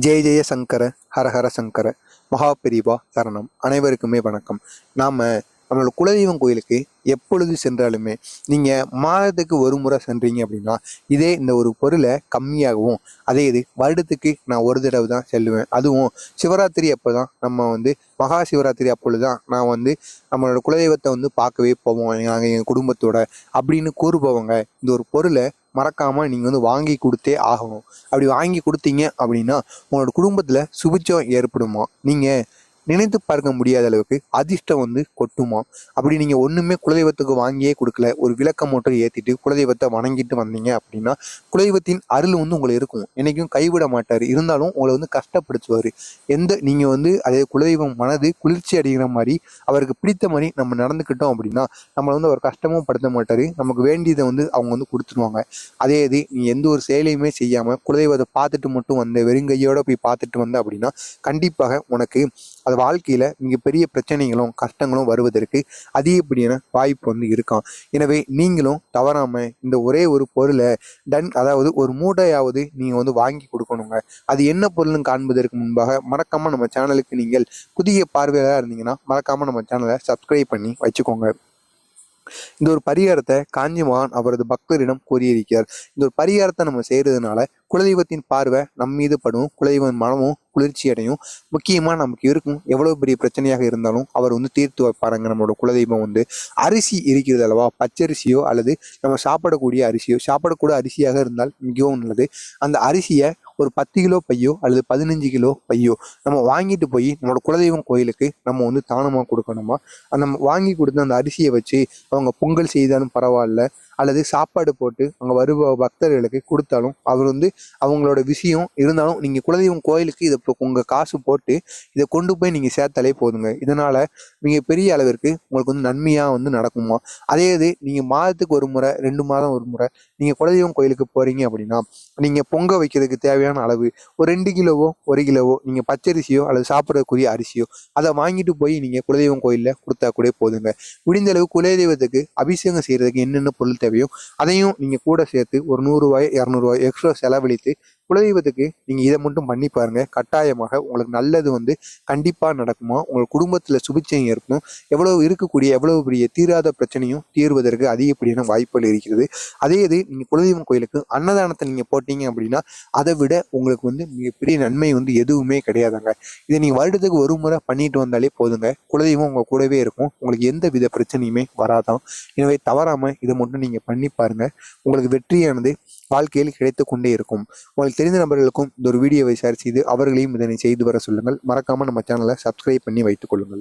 ஜெய ஜெய சங்கர ஹரஹர சங்கர மகாபிரிவா சரணம். அனைவருக்குமே வணக்கம். நாம் நம்மளோட குலதெய்வம் கோயிலுக்கு எப்பொழுது சென்றாலுமே நீங்கள் மாதத்துக்கு ஒரு முறை சென்றீங்க அப்படின்னா இதே இந்த ஒரு பொருளை கம்மியாகவும் அதே இது வருடத்துக்கு நான் ஒரு தடவை தான் செல்லுவேன். அதுவும் சிவராத்திரி அப்போ தான் நம்ம வந்து மகா சிவராத்திரி அப்பொழுது தான் நான் வந்து நம்மளோட குலதெய்வத்தை வந்து பார்க்கவே போவோம். நாங்கள் எங்கள் குடும்பத்தோட அப்படின்னு கூறுபவங்க இந்த ஒரு பொருளை மறக்காமல் நீங்கள் வந்து வாங்கி கொடுத்தே ஆகணும். அப்படி வாங்கி கொடுத்தீங்க அப்படின்னா உங்களோட குடும்பத்தில் சுபிச்சம் ஏற்படுமா? நீங்கள் நினைத்து பார்க்க முடியாத அளவுக்கு அதிர்ஷ்டம் வந்து கொட்டுமா? அப்படி நீங்கள் ஒன்றுமே குலதெய்வத்துக்கு வாங்கியே கொடுக்கல. ஒரு விளக்க மட்டும் ஏற்றிட்டு குலதெய்வத்தை வணங்கிட்டு வந்தீங்க அப்படின்னா குலதெய்வத்தின் அருள் வந்து உங்களை இருக்கும். என்றைக்கும் கைவிட மாட்டார். இருந்தாலும் உங்களை வந்து கஷ்டப்படுத்துவார். எந்த நீங்கள் வந்து அதே குலதெய்வம் மனது குளிர்ச்சி அடைகிற மாதிரி அவருக்கு பிடித்த மாதிரி நம்ம நடந்துக்கிட்டோம் அப்படின்னா நம்மளை வந்து அவர் கஷ்டமும் படுத்த மாட்டார். நமக்கு வேண்டியதை வந்து அவங்க வந்து கொடுத்துருவாங்க. அதே இது நீ எந்த ஒரு செயலையுமே செய்யாமல் குலதெய்வத்தை பார்த்துட்டு மட்டும் வந்த வெறுங்கையோட போய் பார்த்துட்டு வந்த அப்படின்னா கண்டிப்பாக உனக்கு அதை வாழ்க்கையில் மிகப்பெரிய பிரச்சனைகளும் கஷ்டங்களும் வருவதற்கு அதிகப்படியான வாய்ப்பு வந்து இருக்கான் எனவே நீங்களும் தவறாமல் இந்த ஒரே ஒரு பொருளை டன் அதாவது ஒரு மூட்டையாவது நீங்கள் வந்து வாங்கி கொடுக்கணுங்க. அது என்ன பொருள்னு காண்பதற்கு முன்பாக மறக்காமல் நம்ம சேனலுக்கு நீங்கள் புதிய பார்வையாக இருந்தீங்கன்னா மறக்காமல் நம்ம சேனலை சப்ஸ்கிரைப் பண்ணி வச்சுக்கோங்க. இந்த ஒரு பரிகாரத்தை காஞ்சி மகான் அவரது பக்தரிடம் கூறியிருக்கிறார். இந்த ஒரு பரிகாரத்தை நம்ம செய்யறதுனால குலதெய்வத்தின் பார்வை நம் மீது படும் குலதெய்வம் மனமும் குளிர்ச்சி அடையும். முக்கியமாக நமக்கு இருக்கும் எவ்வளோ பெரிய பிரச்சனையாக இருந்தாலும் அவர் வந்து தீர்த்து வைப்பாருங்க நம்மளோட குலதெய்வம் வந்து. அரிசி இருக்கிறது அல்லவா? பச்சரிசியோ அல்லது நம்ம சாப்பிடக்கூடிய அரிசியோ சாப்பிடக்கூடிய அரிசியாக இருந்தால் மிகவும் நல்லது. அந்த அரிசியை ஒரு பத்து கிலோ பையோ அல்லது பதினஞ்சு கிலோ பையோ நம்ம வாங்கிட்டு போய் நம்மளோட குலதெய்வம் கோயிலுக்கு நம்ம வந்து தானமாக கொடுக்கணுமா? அந்த நம்ம வாங்கி கொடுத்த அந்த அரிசியை வச்சு அவங்க பொங்கல் செய்தாலும் பரவாயில்ல. அல்லது சாப்பாடு போட்டு அங்கே வருவ பக்தர்களுக்கு கொடுத்தாலும் அவர் வந்து அவங்களோட விஷயம் இருந்தாலும் நீங்கள் குலதெய்வம் கோயிலுக்கு இதை இப்போ உங்கள் காசு போட்டு இதை கொண்டு போய் நீங்கள் சேர்த்தாலே போதுங்க. இதனால் நீங்கள் பெரிய அளவிற்கு உங்களுக்கு வந்து நன்மையாக வந்து நடக்குமா? அதே இது நீங்கள் மாதத்துக்கு ஒரு முறை ரெண்டு மாதம் ஒரு முறை நீங்கள் குலதெய்வம் கோயிலுக்கு போகிறீங்க அப்படின்னா நீங்கள் பொங்க வைக்கிறதுக்கு தேவையான அளவு ஒரு ரெண்டு கிலோவோ ஒரு கிலோவோ நீங்கள் பச்சரிசியோ அல்லது சாப்பிடக்கூடிய அரிசியோ அதை வாங்கிட்டு போய் நீங்கள் குலதெய்வம் கோயிலில் கொடுத்தா கூட போதுங்க. முடிந்த அளவு குலதெய்வத்துக்கு அபிஷேகம் செய்கிறதுக்கு என்னென்ன பொருள் தேவையோ அதையும் நீங்கள் கூட சேர்த்து ஒரு நூறுரூவாய் இரநூறுவாய் எக்ஸ்ட்ரா செலவழித்து குலதெய்வத்துக்கு நீங்கள் இதை மட்டும் பண்ணி பாருங்க. கட்டாயமாக உங்களுக்கு நல்லது வந்து கண்டிப்பாக நடக்குமா? உங்கள் குடும்பத்தில் சுபிச்சம் ஏற்படும். எவ்வளவு இருக்கக்கூடிய எவ்வளவு பெரிய தீராத பிரச்சனையும் தீர்வதற்கு அதிகப்படியான வாய்ப்புகள் இருக்கிறது. அதே இது நீங்கள் குலதெய்வம் கோயிலுக்கு அன்னதானத்தை நீங்கள் போட்டீங்க அப்படின்னா அதை விட உங்களுக்கு வந்து மிகப்பெரிய நன்மை வந்து எதுவுமே கிடையாதாங்க. இதை நீங்கள் வருடத்துக்கு ஒரு முறை பண்ணிட்டு வந்தாலே போதுங்க. குலதெய்வம் உங்கள் கூடவே இருக்கும். உங்களுக்கு எந்த வித பிரச்சனையுமே வராதான் எனவே தவறாமல் இதை மட்டும் நீங்கள் பண்ணி பாருங்க. உங்களுக்கு வெற்றியானது வாழ்க்கையில் கிடைத்து கொண்டே இருக்கும். உங்களுக்கு தெரிந்த நபர்களுக்கும் இந்த ஒரு வீடியோவை ஷேர் செய்து அவர்களையும் இதனை செய்து வர சொல்லுங்கள். மறக்காமல் நம்ம சேனலை சப்ஸ்கிரைப் பண்ணி வைத்துக் கொள்ளுங்கள்.